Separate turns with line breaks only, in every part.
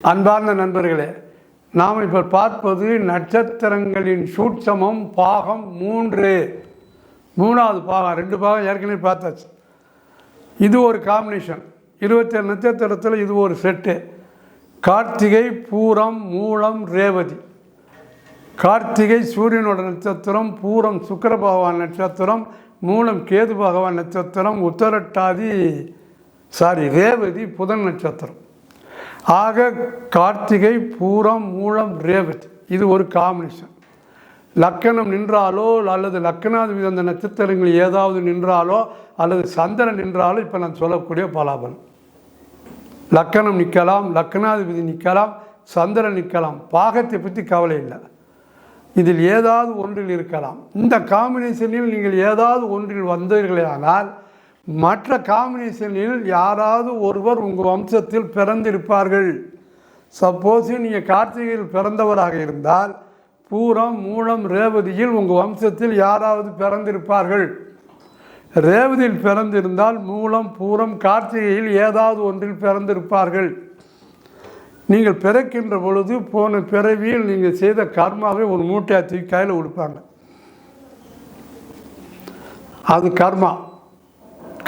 அன்பார்ந்த நண்பர்களே நாம் இப்போ பார்ப்பது நட்சத்திரங்களின் சூட்சமம் பாகம் மூன்று. மூணாவது பாகம் ரெண்டு பாகம் ஏற்கனவே பார்த்தாச்சு. இது ஒரு காம்பினேஷன் இருபத்தேழு நட்சத்திரத்தில் இது ஒரு செட்டு கார்த்திகை பூரம் மூலம் ரேவதி. கார்த்திகை சூரியனோட நட்சத்திரம் பூரம் சுக்கர பகவான் நட்சத்திரம் மூலம் கேது பகவான் நட்சத்திரம் உத்தரட்டாதி சாரி ரேவதி புதன் நட்சத்திரம். ஆக கார்த்திகை பூரம் மூலம் ரேவதி. இது ஒரு காம்பினேஷன் லக்கணம் நின்றாலோ அல்லது லக்கணாதிபதி அந்த நட்சத்திரங்கள் ஏதாவது நின்றாலோ அல்லது சந்திரன் நின்றாலோ இப்போ நான் சொல்லக்கூடிய பலாபலம். லக்கணம் நிற்கலாம் லக்கணாதிபதி நிற்கலாம் சந்திரன் நிற்கலாம். பாகத்தை பற்றி கவலை இல்லை. இதில் ஏதாவது ஒன்றில் இருக்கலாம். இந்த காம்பினேஷனில் நீங்கள் ஏதாவது ஒன்றில் வந்தீர்களே ஆனால் மற்ற காம்பினேஷனில் யாராவது ஒருவர் உங்கள் வம்சத்தில் பிறந்திருப்பார்கள். சப்போஸ் நீங்கள் கார்த்திகையில் பிறந்தவராக இருந்தால் பூரம் மூலம் ரேவதியில் உங்கள் வம்சத்தில் யாராவது பிறந்திருப்பார்கள். ரேவதியில் பிறந்திருந்தால் மூலம் பூரம் கார்த்திகையில் ஏதாவது ஒன்றில் பிறந்திருப்பார்கள். நீங்கள் பிறக்கின்ற பொழுது போன பிறவியில் நீங்கள் செய்த கர்மாவை ஒரு மூட்டையாக தூக்கி கையில் கொடுப்பாங்க அது கர்மா.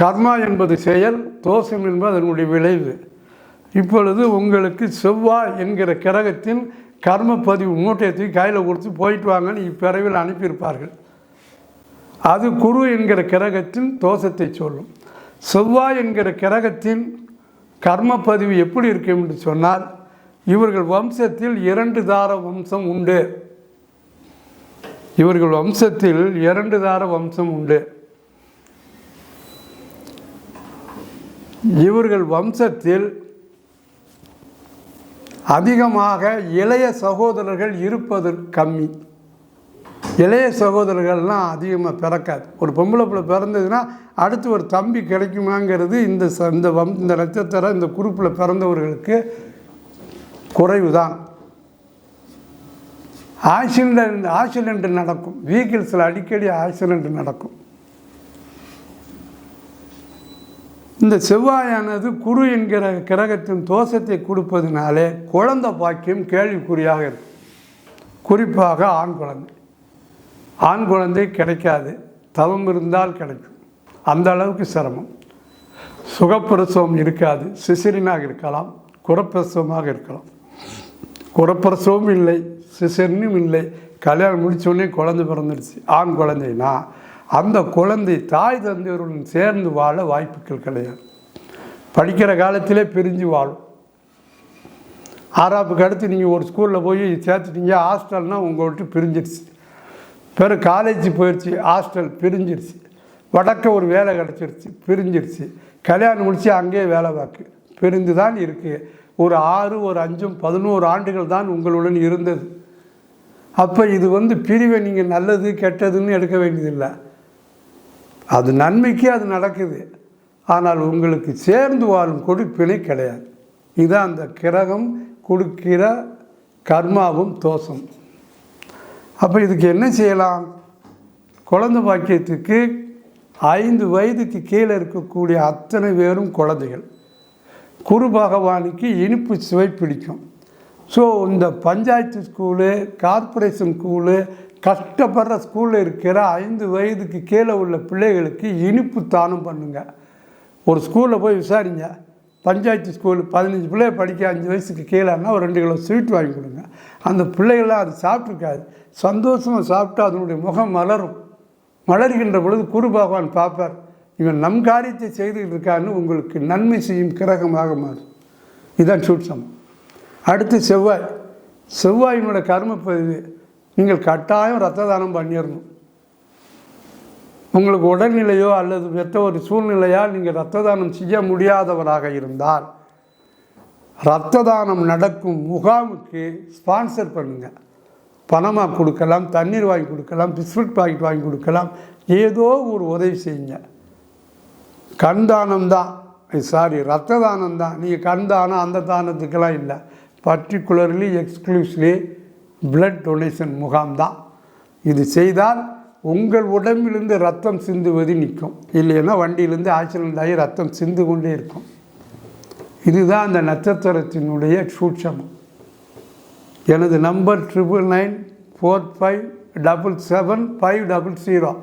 கர்மா என்பது செயல் தோஷம் என்பது அதனுடைய விளைவு. இப்பொழுது உங்களுக்கு செவ்வாய் என்கிற கிரகத்தின் கர்ம பதிவு மூட்டையை தூக்கி கையில் கொடுத்து போயிட்டு வாங்கன்னு இப்பிறவில் அனுப்பியிருப்பார்கள். அது குரு என்கிற கிரகத்தின் தோஷத்தை சொல்லும். செவ்வாய் என்கிற கிரகத்தின் கர்ம பதிவு எப்படி இருக்கும் என்று சொன்னால் இவர்கள் வம்சத்தில் இரண்டு தார வம்சம் உண்டு. இவர்கள் வம்சத்தில் இரண்டு தார வம்சம் உண்டு. இவர்கள் வம்சத்தில் அதிகமாக இளைய சகோதரர்கள் இருப்பது கம்மி. இளைய சகோதரர்கள்லாம் அதிகமாக பிறக்காது. ஒரு பொம்பளை பிள்ளை பிறந்ததுன்னா அடுத்து ஒரு தம்பி கிடைக்குமாங்கிறது இந்த ச- இந்த வம் இந்த நட்சத்திரம் இந்த குரூப்பில் பிறந்தவர்களுக்கு குறைவு தான் ஆக்சிடென்ட் ஆக்சிடென்ட் நடக்கும். வெஹிக்கிள்ஸில் அடிக்கடி ஆக்சிடென்ட் நடக்கும். இந்த செவ்வாயானது குரு என்கிற கிரகத்தின் தோஷத்தை கொடுப்பதினாலே குழந்தை பாக்கியம் கேள்விக்குறியாக இருக்கும். குறிப்பாக ஆண் குழந்தை. ஆண் குழந்தை கிடைக்காது. தவம் இருந்தால் கிடைக்கும். அந்த அளவுக்கு சிரமம். சுகப்பிரசவம் இருக்காது. சிசிரினாக இருக்கலாம். குறப்பிரசவமாக இருக்கலாம். குறப்பிரசவம் இல்லை. சிசிரினும் இல்லை. கல்யாணம் முடித்தோடனே குழந்தை பிறந்துடுச்சு. ஆண் குழந்தைனா அந்த குழந்தை தாய் தந்தையருடன் சேர்ந்து வாழ வாய்ப்புகள் கிடையாது. படிக்கிற காலத்திலே பிரிஞ்சு வாழும். ஆறாப்புக்கு அடுத்து நீங்கள் ஒரு ஸ்கூலில் போய் சேர்த்துட்டீங்க ஹாஸ்டல்னால் உங்கள்கிட்ட விட்டு பிரிஞ்சிருச்சு. பிறகு காலேஜ் போயிடுச்சு ஹாஸ்டல் பிரிஞ்சிருச்சு. வடக்க ஒரு வேலை கிடச்சிருச்சு பிரிஞ்சிருச்சு. கல்யாணம் முடித்து அங்கேயே வேலை பார்க்கு. பிரிந்து தான் இருக்குது ஒரு ஆறு ஒரு அஞ்சும் பதினோரு ஆண்டுகள் தான் உங்களுடன் இருந்தது. அப்போ இது வந்து பிரிவை நீங்கள் நல்லது கெட்டதுன்னு எடுக்க வேண்டியதில்லை. அது நன்மைக்கு அது நடக்குது. ஆனால் உங்களுக்கு சேர்ந்து வாழும் கொடுப்பினை கிடையாது. இதுதான் அந்த கிரகம் கொடுக்கிற கர்மாவும் தோஷம். அப்போ இதுக்கு என்ன செய்யலாம்? குழந்தை பாக்கியத்துக்கு ஐந்து வயதுக்கு கீழே இருக்கக்கூடிய அத்தனை பேரும் குழந்தைகள். குரு பகவானுக்கு இனிப்பு சுவை பிடிக்கும். ஸோ இந்த பஞ்சாயத்து ஸ்கூலு கார்ப்பரேஷன் ஸ்கூலு கஷ்டப்படுற ஸ்கூலில் இருக்கிற ஐந்து வயதுக்கு கீழே உள்ள பிள்ளைகளுக்கு இனிப்பு தானம் பண்ணுங்க. ஒரு ஸ்கூலில் போய் விசாரிங்க. பஞ்சாயத்து ஸ்கூல் பதினஞ்சு பிள்ளைய படிக்க அஞ்சு வயசுக்கு கீழேனா ஒரு ரெண்டு கிலோ ஸ்வீட் வாங்கி கொடுங்க. அந்த பிள்ளைகள்லாம் அது சாப்பிட்ருக்காது சந்தோஷமாக சாப்பிட்டு அதனுடைய முகம் மலரும். மலர்கின்ற பொழுது குரு பகவான் பார்ப்பார். இவன் நம் காரியத்தை செய்துகிட்டு இருக்கான்னு உங்களுக்கு நன்மை செய்யும் கிரகமாக மாறும். இதுதான் சூட்சம். அடுத்து செவ்வாய். செவ்வாயினோட கர்ம பதிவு நீங்கள் கட்டாயம் ரத்த தானம் பண்ணிடணும் உங்களுக்கு உடல்நிலையோ அல்லது மற்ற ஒரு சூழ்நிலையால் நீங்கள் ரத்த தானம் செய்ய முடியாதவராக இருந்தால் ரத்த தானம் நடக்கும் முகாமுக்கு ஸ்பான்சர் பண்ணுங்கள் பணமாக கொடுக்கலாம் தண்ணீர் வாங்கி கொடுக்கலாம் பிஸ்கட் பாக்கெட் வாங்கி கொடுக்கலாம் ஏதோ ஒரு உதவி செய்யுங்க. கண் தானம் தான். சாரி ரத்த தானம் தான். நீங்கள் கண் தானம் அந்த தானத்துக்கெல்லாம் இல்லை. பர்டிகுலர்லி எக்ஸ்க்ளூசிவ்லி பிளட் டொனேஷன் முகாம் தான் இது செய்தால் உங்கள் உடம்பிலிருந்து ரத்தம் சிந்துவது நிற்கும். இல்லைன்னா வண்டியிலேருந்து ஆக்சிடென்ட் ஆகி ரத்தம் சிந்து கொண்டே இருக்கும். இதுதான் அந்த நட்சத்திரத்தினுடைய சூட்சமம். எனது number triple nine four five double seven five double zero.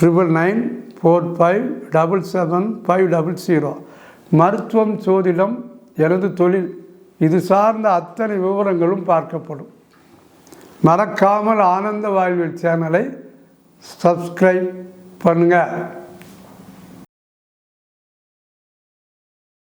Triple nine four five double seven five double zero. மருத்துவம் சோதிடம் எனது தொழில் இது சார்ந்த அத்தனை விவரங்களும் பார்க்கப்படும். மறக்காமல் ஆனந்த வாழ்வில் சேனலை சப்ஸ்கிரைப் பண்ணுங்கள்